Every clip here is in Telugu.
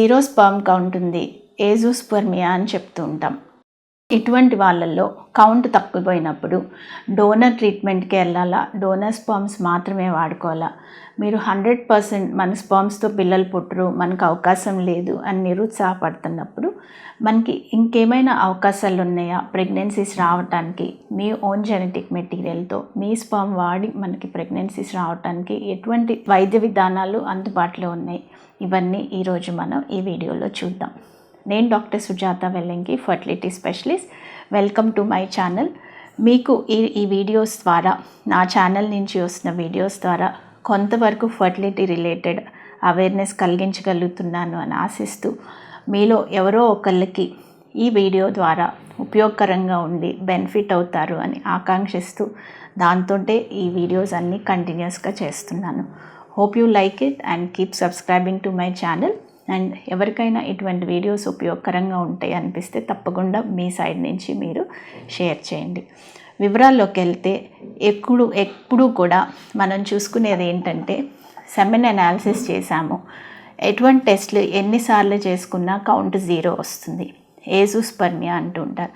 జీరో స్పర్మ్ కౌంట్ ఉంది ఏజోస్పర్మియా అని చెప్తూ ఉంటాం. ఇటువంటి వాళ్ళల్లో కౌంట్ తప్పిపోయినప్పుడు డోనర్ ట్రీట్మెంట్కి వెళ్ళాలా? డోనర్ స్పర్మ్స్ మాత్రమే వాడుకోవాలా? మీరు హండ్రెడ్ పర్సెంట్ మన స్పర్మ్స్తో పిల్లలు పుట్టరు మనకు అవకాశం లేదు అని నిరుత్సాహపడుతున్నప్పుడు మనకి ఇంకేమైనా అవకాశాలు ఉన్నాయా ప్రెగ్నెన్సీస్ రావటానికి మీ ఓన్ జెనెటిక్ మెటీరియల్తో మీ స్పర్మ్ వాడి మనకి ప్రెగ్నెన్సీస్ రావటానికి ఎటువంటి వైద్య విధానాలు అందుబాటులో ఉన్నాయి? ఇవన్నీ ఈరోజు మనం ఈ వీడియోలో చూద్దాం. నేను doctor Sujatha Vellanki fertility specialist. Welcome to my channel మీకు ఈ ఈ వీడియోస్ ద్వారా నా ఛానల్ నుంచి వస్తున్న వీడియోస్ ద్వారా కొంతవరకు ఫర్టిలిటీ రిలేటెడ్ అవేర్నెస్ కలిగించగలుగుతున్నాను అని ఆశిస్తూ మీలో ఎవరో ఒకళ్ళకి ఈ వీడియో ద్వారా ఉపయోగకరంగా ఉండి బెనిఫిట్ అవుతారు అని ఆకాంక్షిస్తూ దాంతో ఈ వీడియోస్ అన్నీ కంటిన్యూస్గా చేస్తున్నాను. Hope you like it and keep subscribing to my channel and ఎవరికైనా ఇటువంటి వీడియోస్ ఉపయోగకరంగా ఉంటాయి అనిపిస్తే తప్పకుండా మీ సైడ్ నుంచి మీరు షేర్ చేయండి. వివరాల్లోకి వెళ్తే ఎప్పుడు ఎప్పుడు కూడా మనం చూసుకునేది ఏంటంటే సెమెన్ అనాలిసిస్ చేశాము. ఎటువంటి టెస్ట్లు ఎన్నిసార్లు చేసుకున్నా కౌంట్ జీరో వస్తుంది. ఏజుస్పర్మియా అంటుంటారు.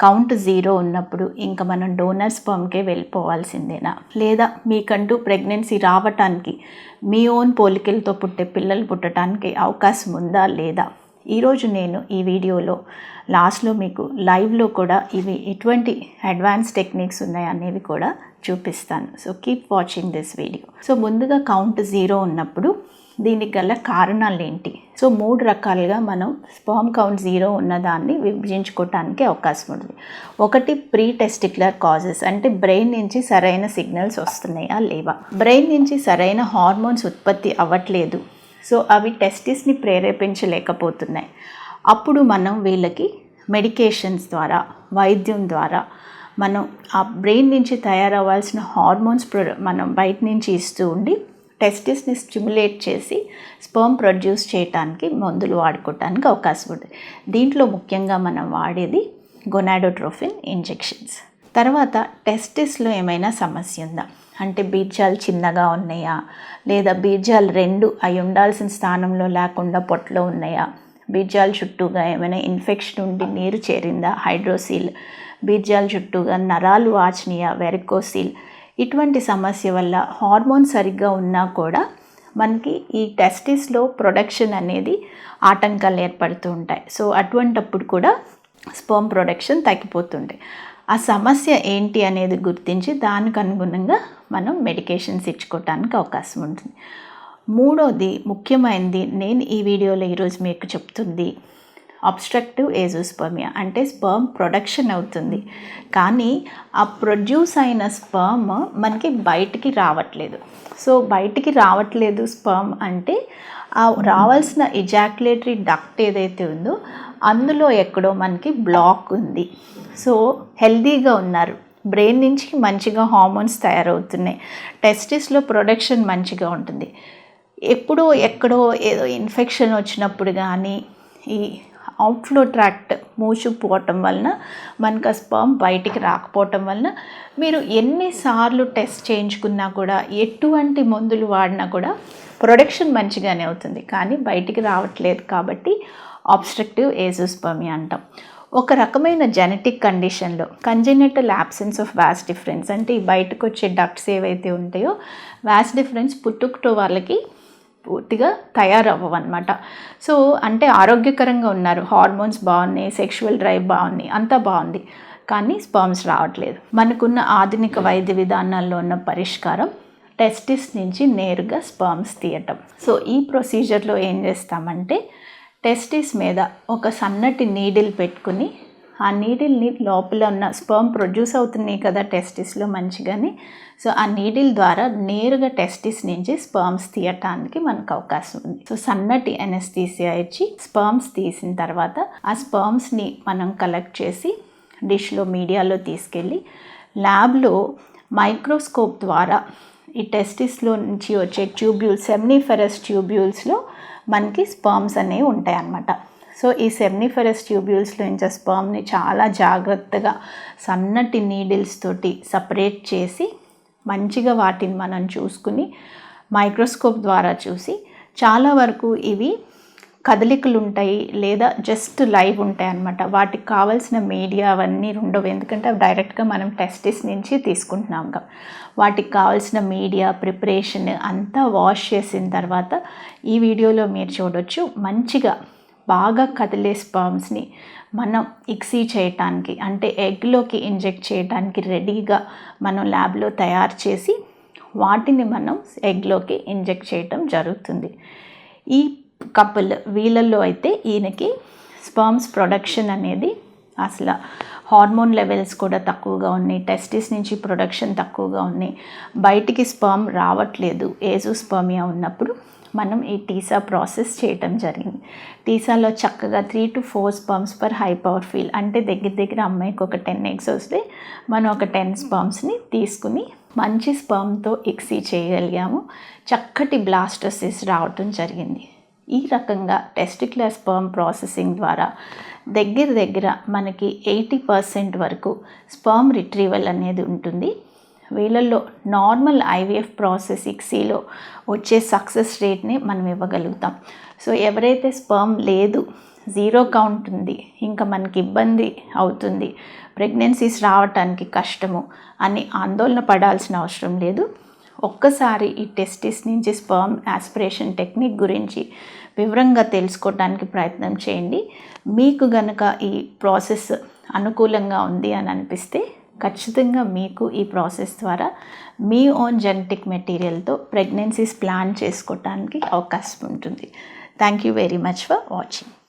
కౌంట్ జీరో ఉన్నప్పుడు ఇంకా మనం డోనర్ స్పర్మ్కే వెళ్ళిపోవాల్సిందేనా లేదా మీకంటూ ప్రెగ్నెన్సీ రావటానికి మీ ఓన్ పోలికలతో పుట్టే పిల్లలు పుట్టడానికి అవకాశం ఉందా లేదా? ఈరోజు నేను ఈ వీడియోలో లాస్ట్లో మీకు లైవ్లో కూడా ఇవి ఎటువంటి అడ్వాన్స్ టెక్నిక్స్ ఉన్నాయి అనేవి కూడా చూపిస్తాను. So keep watching this video. So ముందుగా కౌంట్ జీరో ఉన్నప్పుడు దీనికి గల కారణాలు ఏంటి సో మూడు రకాలుగా మనం స్పర్మ్ కౌంట్ జీరో ఉన్నదాన్ని విభజించుకోవటానికి అవకాశం ఉంటుంది. ఒకటి ప్రీ టెస్టిక్యులర్ కాజెస్ అంటే బ్రెయిన్ నుంచి సరైన సిగ్నల్స్ వస్తున్నాయా లేవా? బ్రెయిన్ నుంచి సరైన హార్మోన్స్ ఉత్పత్తి అవ్వట్లేదు. సో అవి టెస్టిస్ని ప్రేరేపించలేకపోతున్నాయి. అప్పుడు మనం వీళ్ళకి మెడికేషన్స్ ద్వారా వైద్యం ద్వారా మనం ఆ బ్రెయిన్ నుంచి తయారవ్వాల్సిన హార్మోన్స్ మనం బయట నుంచి ఇస్తూ ఉండి టెస్టిస్ని స్టిమ్యులేట్ చేసి స్పర్మ్ ప్రొడ్యూస్ చేయటానికి మందులు వాడుకోవటానికి అవకాశం ఉంటుంది దీంట్లో ముఖ్యంగా మనం వాడేది గొనాడోట్రోఫిన్ ఇంజెక్షన్స్. తర్వాత టెస్టిస్లో ఏమైనా సమస్య ఉందా? అంటే బీజాలు చిన్నగా ఉన్నాయా? లేదా బీజాలు రెండు అయి ఉండాల్సిన స్థానంలో లేకుండా పొట్టలో ఉన్నాయా? బీజాల చుట్టూగా ఏమైనా ఇన్ఫెక్షన్ ఉండి నీరు చేరిందా? హైడ్రోసీల్. బీజాల చుట్టూగా నరాలు వాచినియా వెరికోసీల్. ఇటువంటి సమస్య వల్ల హార్మోన్ సరిగ్గా ఉన్నా కూడా మనకి ఈ టెస్టిస్లో ప్రొడక్షన్ అనేది ఆటంకాలు ఏర్పడుతూ ఉంటాయి. సో అటువంటప్పుడు కూడా స్పర్మ్ ప్రొడక్షన్ తగ్గిపోతుంటాయి ఆ సమస్య ఏంటి అనేది గుర్తించి దానికి అనుగుణంగా మనం మెడికేషన్స్ ఇచ్చుకోవటానికి అవకాశం ఉంటుంది. మూడోది ముఖ్యమైనది నేను ఈ వీడియోలో ఈరోజు మీకు చెప్తుంది అబ్స్ట్రక్టివ్ ఏజోస్పర్మియా అంటే స్పర్మ్ ప్రొడక్షన్ అవుతుంది. కానీ ఆ ప్రొడ్యూస్ అయిన స్పర్మ్ మనకి బయటికి రావట్లేదు. సో బయటికి రావట్లేదు స్పర్మ్ అంటే ఆ రావాల్సిన ఇజాక్యులేటరీ డక్ట్ ఏదైతే ఉందో అందులో ఎక్కడో మనకి బ్లాక్ ఉంది. సో హెల్దీగా ఉన్నారు. బ్రెయిన్ నుంచి మంచిగా హార్మోన్స్ తయారవుతున్నాయి. టెస్టిస్లో ప్రొడక్షన్ మంచిగా ఉంటుంది. ఎప్పుడో ఎక్కడో ఏదో ఇన్ఫెక్షన్ వచ్చినప్పుడు కానీ ఈ అవుట్ఫ్లో ట్రాక్ట్ మూసుకుపోవటం వలన మనకు స్పర్మ్ బయటికి రాకపోవటం వలన మీరు ఎన్నిసార్లు టెస్ట్ చేయించుకున్నా కూడా ఎటువంటి మందులు వాడినా కూడా ప్రొడక్షన్ మంచిగానే అవుతుంది. కానీ బయటికి రావట్లేదు కాబట్టి ఆబ్స్ట్రక్టివ్ ఏజోస్పర్మియా అంటాం. ఒక రకమైన జెనెటిక్ కండిషన్లో congenital absence of vas deferens అంటే ఈ బయటకు వచ్చే డక్ట్స్ ఏవైతే ఉంటాయో వ్యాస్ డిఫరెన్స్ పుట్టుకతో వాళ్ళకి పూర్తిగా తయారవ్వవనమాట సో అంటే ఆరోగ్యకరంగా ఉన్నారు. హార్మోన్స్ బాగున్నాయి సెక్షువల్ డ్రైవ్ బాగున్నాయి అంతా బాగుంది. కానీ స్పర్మ్స్ రావట్లేదు. మనకున్న ఆధునిక వైద్య విధానాల్లో ఉన్న పరిష్కారం టెస్టిస్ నుంచి నేరుగా స్పర్మ్స్ తీయటం. సో ఈ ప్రొసీజర్లో ఏం చేస్తామంటే టెస్టిస్ మీద ఒక సన్నటి నీడిల్ పెట్టుకుని ఆ నీడిల్ని లోపల ఉన్న స్పర్మ్ ప్రొడ్యూస్ అవుతున్నాయి కదా టెస్టిస్లో మంచిగానే. సో ఆ నీడిల్ ద్వారా నేరుగా టెస్టిస్ నుంచి స్పర్మ్స్ తీయటానికి మనకు అవకాశం ఉంది. సో సన్నటి ఎనెస్థీసియా ఇచ్చి స్పర్మ్స్ తీసిన తర్వాత ఆ స్పర్మ్స్ని మనం కలెక్ట్ చేసి డిష్లో మీడియాలో తీసుకెళ్ళి ల్యాబ్లో మైక్రోస్కోప్ ద్వారా ఈ టెస్టిస్లో నుంచి వచ్చే ట్యూబ్యూల్స్ సెమ్నిఫెరస్ ట్యూబ్యూల్స్లో మనకి స్పర్మ్స్ అనేవి ఉంటాయి అన్నమాట సో ఈ సెమ్నిఫెరస్ ట్యూబ్యూల్స్లో నుంచి స్పర్మ్ని చాలా జాగ్రత్తగా సన్నటి నీడిల్స్ తోటి సపరేట్ చేసి మంచిగా వాటిని మనం చూసుకుని మైక్రోస్కోప్ ద్వారా చూసి చాలా వరకు ఇవి కదలికలు ఉంటాయి లేదా జస్ట్ లైవ్ ఉంటాయి అన్నమాట. వాటికి కావాల్సిన మీడియా అవన్నీ ఉండవు. ఎందుకంటే అవి డైరెక్ట్గా మనం టెస్టిస్ నుంచి తీసుకుంటున్నాం కదా వాటికి కావాల్సిన మీడియా ప్రిపరేషన్ అంతా వాష్ చేసిన తర్వాత ఈ వీడియోలో మీరు చూడొచ్చు. మంచిగా బాగా కదిలే స్పర్మ్స్ని మనం ఇక్సీ చేయటానికి అంటే ఎగ్లోకి ఇంజెక్ట్ చేయడానికి రెడీగా మనం ల్యాబ్లో తయారు చేసి వాటిని మనం ఎగ్లోకి ఇంజెక్ట్ చేయటం జరుగుతుంది. ఈ కపుల్ వీళ్ళల్లో అయితే ఈయనకి స్పర్మ్స్ ప్రొడక్షన్ అనేది అసలు హార్మోన్ లెవెల్స్ కూడా తక్కువగా ఉన్నాయి. టెస్టిస్ నుంచి ప్రొడక్షన్ తక్కువగా ఉన్నాయి. బయటికి స్పర్మ్ రావట్లేదు. ఏజు స్పర్మియా ఉన్నప్పుడు మనం ఈ టీసా ప్రాసెస్ చేయటం జరిగింది. టీసాలో చక్కగా three to four sperms per high power field అంటే దగ్గర దగ్గర అమ్మాయికి ఒక టెన్ ఎగ్స్ వస్తే మనం ఒక టెన్ స్పర్మ్స్ని తీసుకుని మంచి స్పర్మ్తో ఎక్సీ చేయగలిగాము. చక్కటి బ్లాస్టోసిస్ రావటం జరిగింది. ఈ రకంగా టెస్టిక్యులర్ స్పర్మ్ ప్రాసెసింగ్ ద్వారా దగ్గర దగ్గర మనకి ఎయిటీ పర్సెంట్ వరకు స్పర్మ్ రిట్రీవల్ అనేది ఉంటుంది. వీళ్ళల్లో నార్మల్ ఐవీఎఫ్ ప్రాసెస్ ఇక్సీలో వచ్చే సక్సెస్ రేట్ని మనం ఇవ్వగలుగుతాం. సో ఎవరైతే స్పర్మ్ లేదు జీరో కౌంట్ ఉంది ఇంకా మనకి ఇబ్బంది అవుతుంది ప్రెగ్నెన్సీస్ రావటానికి కష్టము అని ఆందోళన పడాల్సిన అవసరం లేదు. ఒక్కసారి ఈ టెస్టిస్ నుంచి స్పర్మ్ ఆస్పిరేషన్ టెక్నిక్ గురించి వివరంగా తెలుసుకోవడానికి ప్రయత్నం చేయండి. మీకు గనక ఈ ప్రాసెస్ అనుకూలంగా ఉంది అని అనిపిస్తే ఖచ్చితంగా మీకు ఈ ప్రాసెస్ ద్వారా మీ ఓన్ జెనెటిక్ మెటీరియల్తో ప్రెగ్నెన్సీస్ ప్లాన్ చేసుకోవటానికి అవకాశం ఉంటుంది. Thank you very much for watching.